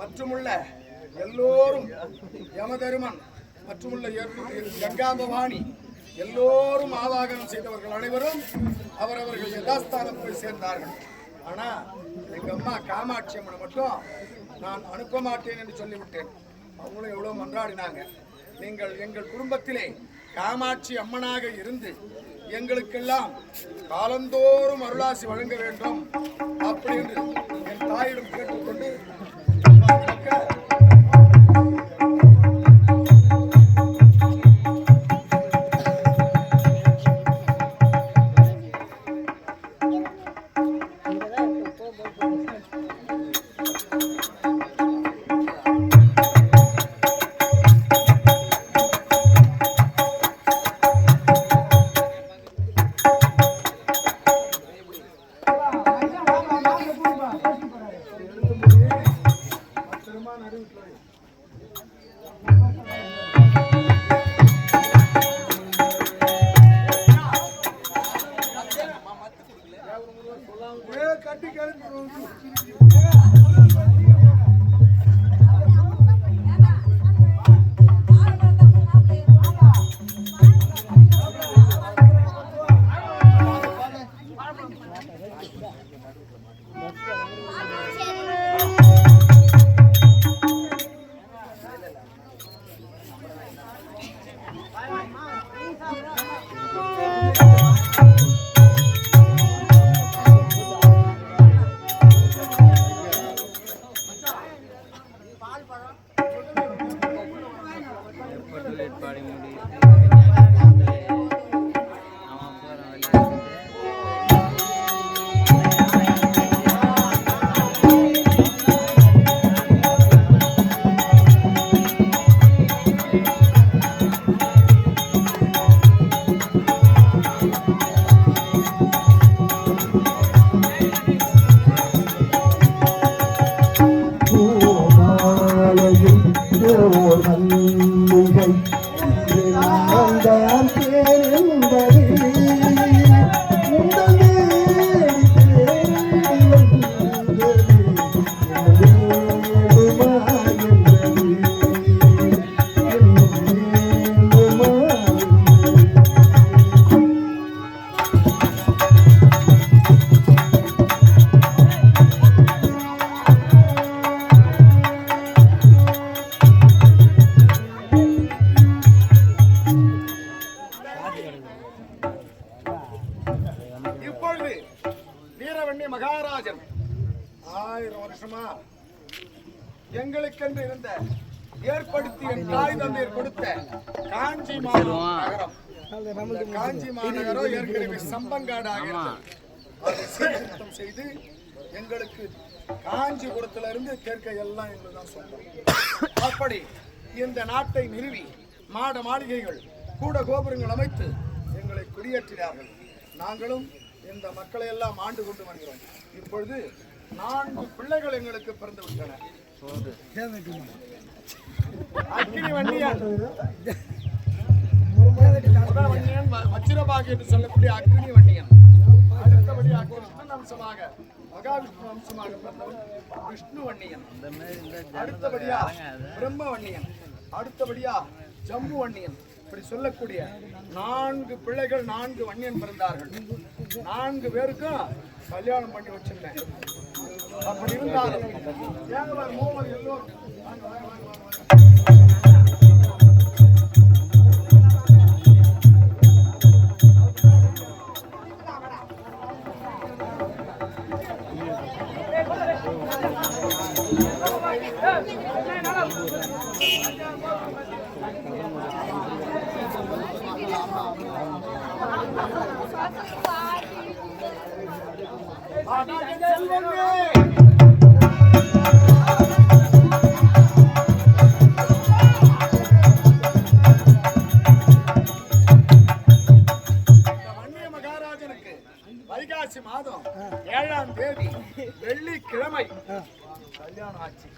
மற்றுமுள்ள எல்லோரும் யமதருமன் மற்றுமுள்ள கங்காம்பவாணி எல்லோரும் ஆவாகனம் செய்தவர்கள் அனைவரும் அவரவர்கள் யதாஸ்தானம் போய் சேர்ந்தார்கள். ஆனா எங்க அம்மா காமாட்சி அம்மனை மட்டும் நான் அனுப்ப மாட்டேன் என்று சொல்லிவிட்டேன். அவங்களும் எவ்வளவு மன்றாடினாங்க. நீங்கள் எங்கள் குடும்பத்திலே காமாட்சி அம்மனாக இருந்து எங்களுக்கெல்லாம் காலந்தோறும் அருளாசி வழங்க வேண்டும் அப்படி என்று என் தாயிடம் கேட்டுக்கொண்டு అని అడుగుతున్నాడు Amen. எங்களுக்கென்று இருந்த ஏற்படுத்தி என் தாய் தந்தையர் கொடுத்த காஞ்சி மாநகரம். காஞ்சி மாநகரம் ஏற்கனவே சம்பங்காடாக சீர்திருத்தம் செய்து எங்களுக்கு காஞ்சிபுரத்துல இருந்து தெற்கை எல்லாம் எங்களுக்கு தான் சொந்தம் அப்படி இந்த நாட்டை நிறுவி மாட மாளிகைகள் கூட கோபுரங்கள் அமைத்து எங்களை குடியேற்றினார்கள். நாங்களும் இந்த மக்களை எல்லாம் ஆண்டு கொண்டு வருகிறோம். இப்பொழுது நான்கு பிள்ளைகள் எங்களுக்கு பிறந்து விட்டன. அக்கினி வண்டியான் முதல் வண்டியன் வ- என்று சொல்லக்கூடிய அக்னி வண்டியன் அடுத்தபடியாக கிருஷ்ணன் அம்சமாக மகாவிஷ்ணு அம்சமாக பிறந்தவன் விஷ்ணு வண்டியன் இந்த அடுத்தபடியா பிரம்ம வன்னியன் அடுத்தபடியா ஜம்பு வன்னியன் இப்படி சொல்லக்கூடிய நான்கு பிள்ளைகள் நான்கு வன்னியன் பிறந்தார்கள் நான்கு பேருக்கும் கல்யாணம் பண்ணி வச்சிருந்தேன் அப்படி இருந்தாலும். ஏகவர் மூவர் எல்லோரும் வாங்க, வைகாசி மாதம் ஏழாம் தேதி வெள்ளிக்கிழமை. கல்யாணம் ஆச்சு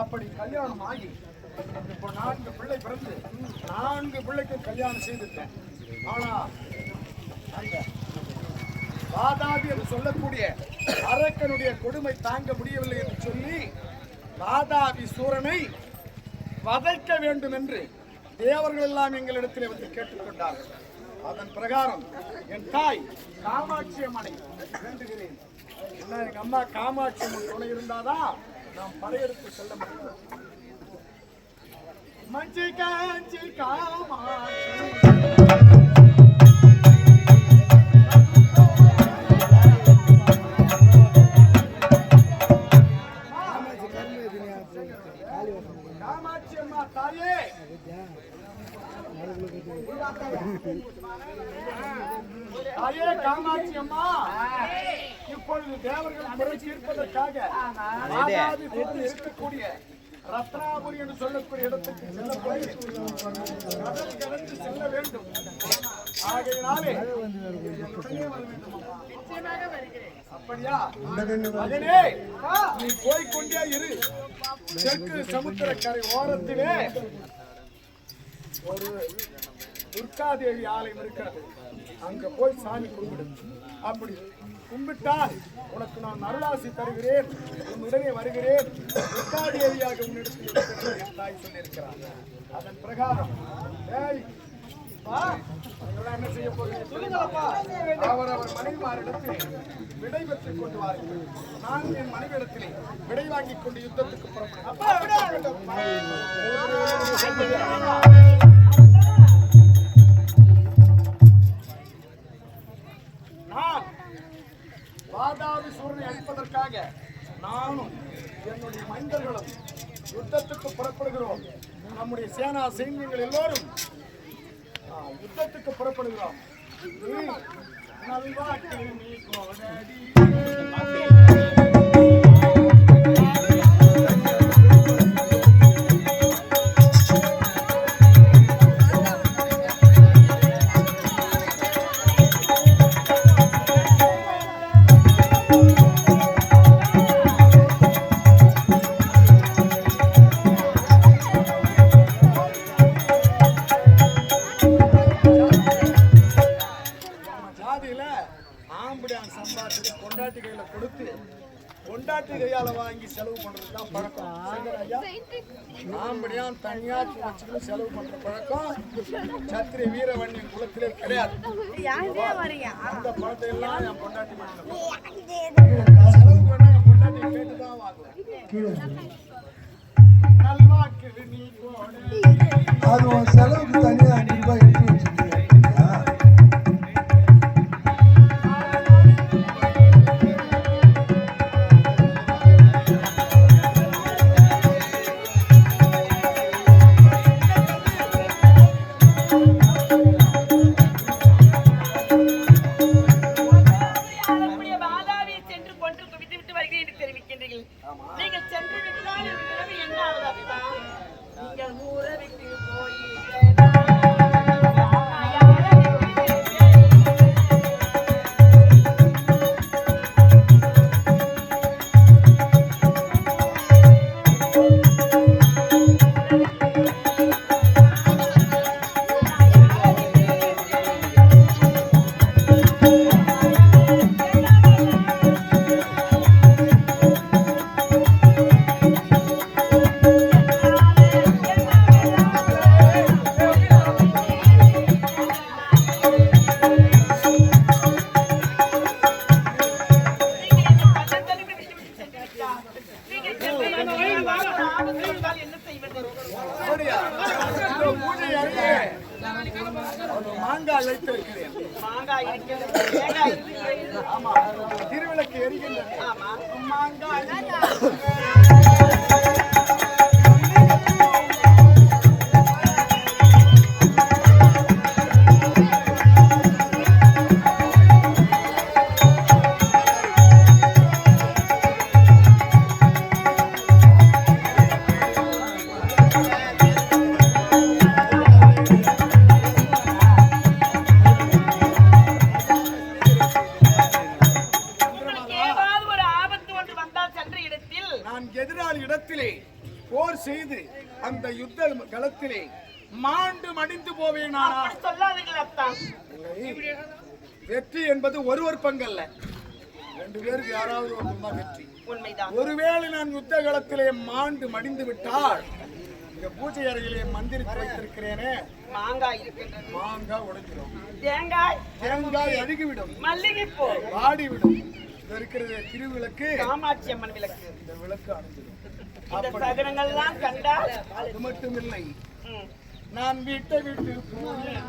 அப்படி கல்யாணம் ஆகி இப்போ நான்கு பிள்ளை பிறந்து நான்கு பிள்ளைக்கு கல்யாணம் செய்திருக்கேன் ஆனா அந்த வாதாபி என்று சொல்லக்கூடிய அரக்கனுடைய கொடுமை தாங்க முடியவில்லை என்று சொல்லி வாதாபி சூரனை வதைக்க வேண்டும் என்று தேவர்கள் எல்லாம் எங்களிடத்தில் வந்து கேட்டுக்கொண்டார்கள். அதன் பிரகாரம் என் தாய் காமாட்சி அம்மனை வேண்டுகிறேன். என்ன எங்க அம்மா காமாட்சி அம்மன் துணை இருந்தாதான் நாம் படையெடுத்து செல்ல முடியும். மஞ்சள் காஞ்சி கா காமாட்சி அம்மா இப்பொழுது தேவர்கள் முறை தீர்ப்பதற்காக இருக்கக்கூடிய ரத்னாபுரி என்று சொல்லக்கூடிய இடத்துக்கு செல்ல போய் கடல் கடந்து செல்ல வேண்டும். ஆகையினாலே. அப்படியா? மகனே நீ போய் கொண்டே இரு. தெற்கு சமுத்திரக்கரை ஓரத்திலே ஒரு துர்காதேவி ஆலயம் இருக்கிறது. அங்கே போய் சாமி கும்பிடு அப்படி கும்பிட்டால் உனக்கு நான் அருளாசி தருகிறேன். உன்னுடனே வருகிறேன். துர்காதேவியாக உன்னிடத்தில் தாய் சொல்லியிருக்கிறார் அதன் பிரகாரம் ஏய், என்ன செய்ய போகிறேன் அவர் அவர் மனைவிமாரிடத்தில் விடை பெற்றுக் கொண்டு வாருங்கள். நான் என் மனைவிடத்திலே விடை வாங்கிக் கொண்டு யுத்தத்துக்கு புறப்படுகிறேன் வாதாபி சூரனை அழிப்பதற்காக நானும் என்னுடைய மைந்தர்களும் யுத்தத்துக்கு புறப்படுகிறோம். நம்முடைய சேனா சைன்யங்கள் எல்லோரும் யுத்தத்துக்கு புறப்படுகிறோம். நீ பொண்டாட்டி கையால வாங்கி செலவு பண்றது தான் பழக்கம் தனியா வச்சுக்கிட்டு செலவு பண்ற பழக்கம். சத்திரிய வீரவண்ணின் குலத்திலே கிடையாது. அந்த பணத்தை எல்லாம் என் பொண்டாட்டி செலவுக்கு வேணா என் பொண்டாட்டி கேட்டுதான் வாங்குவேன் அது செலவுக்கு தனியா மாங்காய் வைத்திருக்கிறேன் திருவிளக்கு எரிகின்றது ஆமா. மாங்காய் இடத்திலே போர் செய்து அந்த யுத்த களத்திலே மாண்டு மடிந்து போவேன். வெற்றி என்பது ஒருவர் பங்கல்ல. ரெண்டு பேருக்கு யாராவது ஒருத்தர் வெற்றி. ஒருவேளை நான் யுத்த களத்திலே மாண்டு மடிந்து விட்டால் இந்த பூஜை அறையிலே மந்திரித்து வைத்திருக்கிறேனே. மாங்காய் மாங்காய் உடைஞ்சிடும் தேங்காய் தேங்காய் அருகிவிடும் மல்லிகைப்பூ. வாடிவிடும். இது இருக்கிறது திருவிளக்கு. காமாட்சி அம்மன் விளக்கு. இந்த விளக்கு அணைஞ்சிடும். இந்த சகனங்கள்லாம் கண்டால் அது மட்டும் இல்லை ம், நான் வீட்டை விட்டு போனேன்.